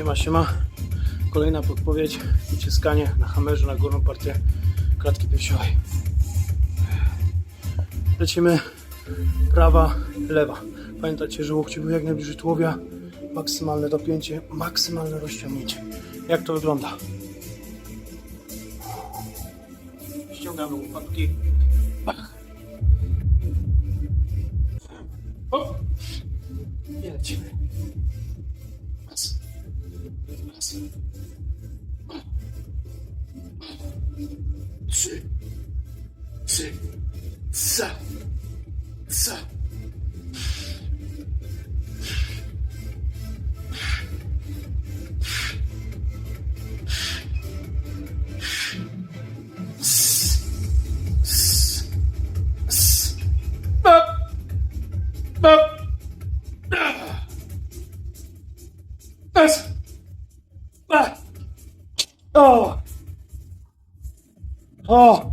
Siema, siema. Kolejna podpowiedź. Uciskanie na hamerze na górną partię klatki piersiowej. Lecimy prawa, lewa. Pamiętajcie, że łokcie były jak najbliżej tułowia. Maksymalne dopięcie, maksymalne rozciągnięcie. Jak to wygląda? Ściągamy łopatki. Pach. Hop. I lecimy. Raz. C'est. C'est. Ça. Ça. Ah! Ah! Bak. Oh. Oh.